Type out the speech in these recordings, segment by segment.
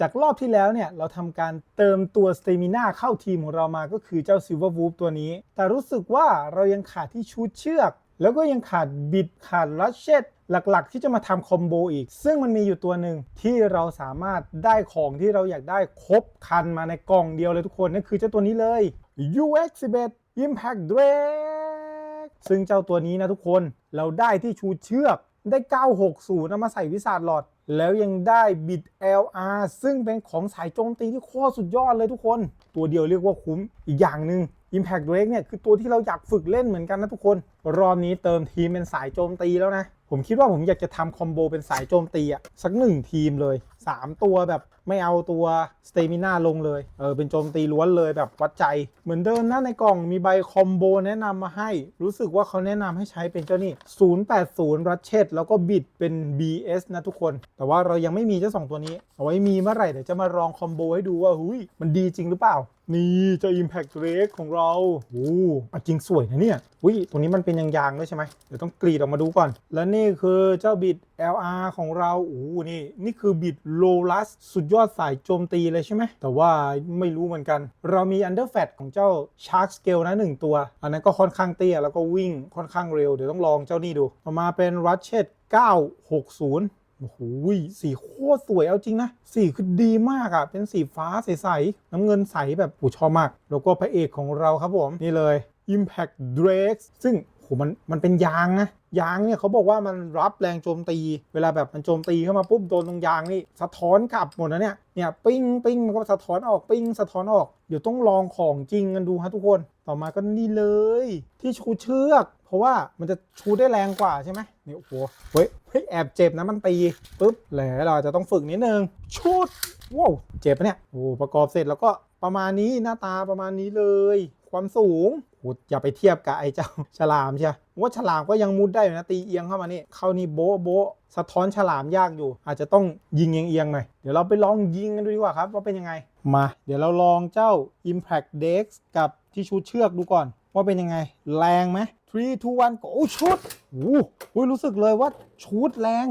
จากรอบที่แล้วเนี่ยเราทำการเติมตัวสเตมิน่าเข้าทีมของเรามาก็คือเจ้าซิลเวอร์วูฟตัวนี้ แต่รู้สึกว่าเรายังขาดที่ชูดเชือก แล้วก็ยังขาดบิดขาดลัชเชตหลักๆ ที่จะมาทำคอมโบอีก ซึ่งมันมีอยู่ตัวหนึ่งที่เราสามารถได้ของที่เราอยากได้ครบคันมาในกล่องเดียวเลยทุกคนนั่นคือเจ้าตัวนี้เลย UX11 Impact Drake ซึ่งเจ้าตัวนี้นะทุกคนเราได้ที่ชูเชือกได้ 960นำมาใส่วิสาดหลอด แล้วยังได้บิด LR ซึ่งเป็นของสายโจมตีที่โคตรสุดยอดเลยทุกคน ตัวเดียวเรียกว่าคุ้มอีกอย่างหนึ่ง Impact Drake เนี่ยคือตัวที่เราอยากฝึกเล่นเหมือนกันนะทุกคน รอบนี้เติมทีมเป็นสายโจมตีแล้วนะ ผมคิดว่าผมอยากจะทำคอมโบเป็นสายโจมตีอะสักหนึ่งทีมเลย 3 ตัวแบบไม่เอาตัวสเตมิน่าลงเลยเออเป็นโจมตีล้วนเลยแบบวัดใจ เหมือนเดิมนะในกล่องมีใบคอมโบแนะนำมาให้ รู้สึกว่าเขาแนะนำให้ใช้เป็นเจ้านี่ 080 รัชเชตแล้วก็บิดเป็น BS นะทุกคน แต่ว่าเรายังไม่มีเจ้าสองตัวนี้ เอาไว้มีเมื่อไหร่เดี๋ยวจะมาลองคอมโบให้ดูว่าหุยมันดีจริงหรือเปล่า นี่เจ้า Impact Drake ของเราโอ้จริงสวยนะเนี่ยอุ้ยตรงนี้มันเป็นยางๆด้วยใช่ไหมเดี๋ยวต้องกรีดออกมาดูก่อน และนี่คือเจ้าบิด LR ของเราโอ้นี่นี่คือบิด Low l u s สุดยอดสายโจมตีเลยใช่ไหมแต่ว่าไม่รู้เหมือนกัน เรามี Under Fat ของเจ้า Shark Scale นะหนึ่งตัว อันนั้นก็ค่อนข้างเตี้ยแล้วก็วิ่งค่อนข้างเร็วเดี๋ยวต้องลองเจ้านี่ดูต่อมาเป็น Ratchet 960โอ้โหสีโคตรสวยเอาจริงนะ สีคือดีมากอะ่ะ เป็นสีฟ้าใสๆ น้ำเงินใสแบบโอ้ชอบมาก แล้วก็พระเอกของเราครับผม นี่เลย Impact Drake ซึ่ง มันมันเป็นยางนะยางเนี่ยเขาบอกว่ามันรับแรงโจมตี เวลาแบบมันโจมตีเข้ามาปุ๊บโดนตรงยางนี่สะท้อนกลับหมดนะเนี่ยเนี่ยปิ้งปิ้งมันก็สะท้อนออกปิ้งสะท้อนออกเดี๋ยวต้องลองของจริงกันดูฮะทุกคนต่อมาก็นี่เลย ที่ชูเชือก เพราะว่ามันจะชูได้แรงกว่าใช่ไหมนี่โอ้โหเฮ้ยเฮ้ยแอบเจ็บนะมันตีปุ๊บแหล้วเราจะต้องฝึกนิดนึงชุดว้าวเจ็บปะเนี่ยโอ้ประกอบเสร็จแล้วก็ประมาณนี้หน้าตาประมาณนี้เลย ความสูง อย่าไปเทียบกับไอ้เจ้าฉลามใช่ว่าฉลามก็ยังมุดได้อยู่นะตีเอียงเข้ามานี่เข้านี่โบ๊ะโบ๊ะสะท้อนฉลามยากอยู่ อาจจะต้องยิงเอียงๆหน่อยเดี๋ยวเราไปลองยิงกันดูดีกว่าครับว่าเป็นยังไงมา เดี๋ยวเราลองเจ้า Impact Dex กับที่ชูเชือกดูก่อน ว่าเป็นยังไง แรงไหม3 2 1 go โอ้ชุดโอ้โหรู้สึกเลยว่าชุดแรง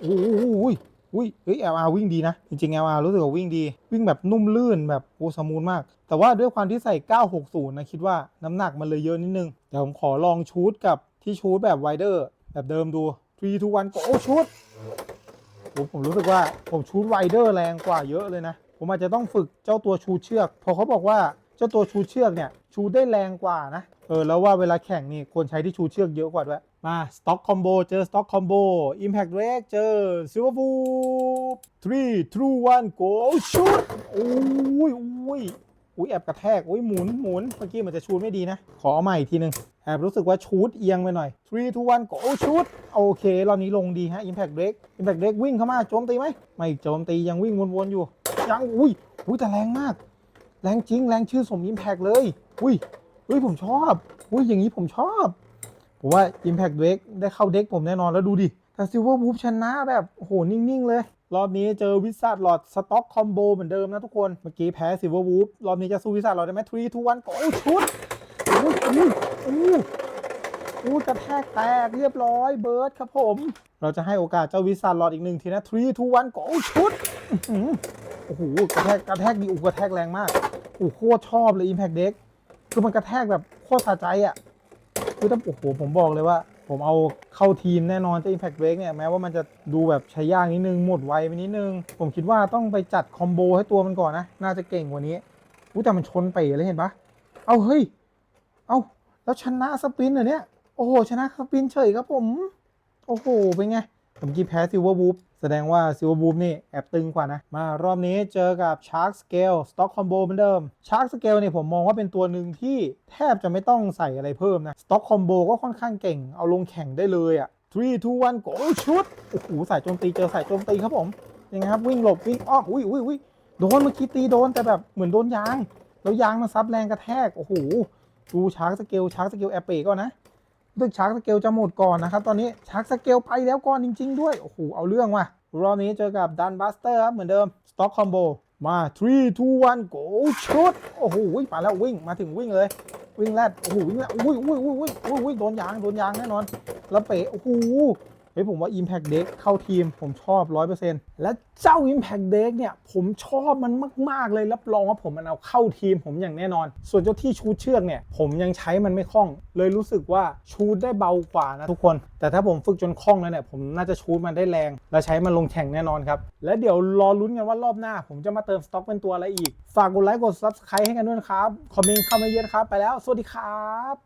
โอ้โห อุ้ยอุ้ยเฮ้ย LR วิ่งดีนะ จริงๆ LR รู้สึกว่าวิ่งดี วิ่งแบบนุ่มลื่นแบบโอ้สมูทมาก แต่ว่าด้วยความที่ใส่ 960 นะ คิดว่าน้ำหนักมันเลยเยอะนิดนึง เดี๋ยวผมขอลองชูดกับที่ชูดแบบไวเดอร์แบบเดิมดู3 2 1 go โอ้ชุดผมผมรู้สึกว่าผมชูดไวเดอร์แรงกว่าเยอะเลยนะ ผมอาจจะต้องฝึกเจ้าตัวชูเชือกเพราะเขาบอกว่า จ้าตัวชูเชือกเนี่ยชูได้แรงกว่านะ เออ แล้วว่าเวลาแข่งนี่ควรใช้ที่ชูเชือกเยอะกว่าด้วย มาสต็อกคอมโบเจอสต็อกคอมโบอิมแพ t เรกเจอซิลเวอร์บู3 2 1 go ชุดโอ้ยโอ้ยอุ้ยแอบกระแทกอุ้ยหมุนหมุนเมื่อกี้มันจะชูไม่ดีนะ ขอใหม่อีกทีหนึ่งแอบรู้สึกว่าชูดเอียงไปหน่อย3 2 1 go ชุดโอเครอบนี้ลงดีฮะ Impact Break Impact Break วิ่งเข้ามาโจมตีไหมไม่โจมตียังวิ่งวนๆอยู่ยังอุ้ยอุ้ยแต่แรงมาก แรงจริงแรงชื่อสม Impact เลย อุ้ยอุ้ยผมชอบ อุ้ยอย่างนี้ผมชอบ ผมว่า Impact Drake ได้เข้าเด็กผมแน่นอนแล้วดูดิ แต่ Silver Wolf ชนะแบบโหนิ่ง ๆ เลย รอบนี้เจอวิสาดหลอดสต็อกคอมโบเหมือนเดิมนะทุกคน เมื่อกี้แพ้ Silver Wolf รอบนี้จะสู้วิสาดหลอดได้ไหม3 2 1โอ้ชุดอุ้ยอุ้ยอุ้อุ้ยกระแทกแตกเรียบร้อยเบิร์ดครับผม เราจะให้โอกาสเจ้าวิสาดหลอดอีกหนึ่งทีนะ3 2 1โอ้ชุดอื้อหือโอ้โหกระแทกกระแทกดีอุกกระแทกแรงมาก อ้โหโคตรชอบเลย Impact Deck คือมันกระแทกแบบโคตรสะใจอะคือถ้าโอ้โหผมบอกเลยว่า ผมเอาเข้าทีมแน่นอนเจ้า Impact Break เนี่ยแม้ว่ามันจะดูแบบใช้ยากนิดนึงหมดไวไปนิดนึง ผมคิดว่าต้องไปจัดคอมโบให้ตัวมันก่อนนะ น่าจะเก่งกว่านี้อู้แต่มันชนไปเลยเห็นปะเอาเฮ้ย เอาแล้วชนะสปินเหรอเนี่ย โอ้โหชนะสปินเฉยครับผม โอ้โหเป็นไง ผมกี้แพ้ซิลเวอร์บูฟแสดงว่าซิลเวอร์บูฟนี่แอบตึงกว่านะ มารอบนี้เจอกับ Shark Scale Stock Combo เหมือนเดิม Shark Scale เนี่ยผมมองว่าเป็นตัวหนึ่งที่แทบจะไม่ต้องใส่อะไรเพิ่มนะ Stock Combo ก็ค่อนข้างเก่งเอาลงแข่งได้เลยอะ่ะ3 2 1 go ชุดโอ้โหสายโจมตีเจอสายโจมตีครับผมยังไงครับวิ่งหลบวิ่งอ้อมอุ้ยอุ้ยอุ้ยโดนเมื่อกี้ตีโดนแต่แบบเหมือนโดนยาง แล้วยางมันซับแรงกระแทกโอ้โหดูชาร์กสเกลชาร์กสเกลแอปเปก่อนนะ ดึกชาร์กสเกลจะหมดก่อนนะครับ ตอนนี้ชาร์กสเกลไปแล้วก่อนจริง ๆ ด้วย โอ้โห เอาเรื่องว่ะ รอบนี้เจอกับดันบัสเตอร์ครับ เหมือนเดิมสต็อกคอมโบมา 3 2 1 go ชุดโอ้โหวิ่งไปแล้ววิ่งมาถึงวิ่งเลย วิ่งแรดโอ้โหวิ่งแรดอุ้ยอุ้ยอุ้ยอุ้ยอุ้ยโดนยางโดนยางแน่นอนแล้วเป๋โอ้โห เฮ้ยผมว่า Impact Deck เข้าทีมผมชอบ 100%และเจ้า Impact Deck เนี่ย ผมชอบมันมาก ๆ เลยรับรองว่าผมมันเอาเข้าทีมผมอย่างแน่นอน ส่วนเจ้าที่ชูดเชือกเนี่ย ผมยังใช้มันไม่คล่อง เลยรู้สึกว่าชูดได้เบากว่านะทุกคน แต่ถ้าผมฝึกจนคล่องแล้วเนี่ย ผมน่าจะชูดมันได้แรง และใช้มันลงแข่งแน่นอนครับและเดี๋ยวรอลุ้นกันว่ารอบหน้า ผมจะมาเติมสต็อกเป็นตัวอะไรอีกฝากกดไลค์กด Subscribe ให้กันด้วยครับคอมเมนต์เข้ามาเยอะครับไปแล้วสวัสดีครับ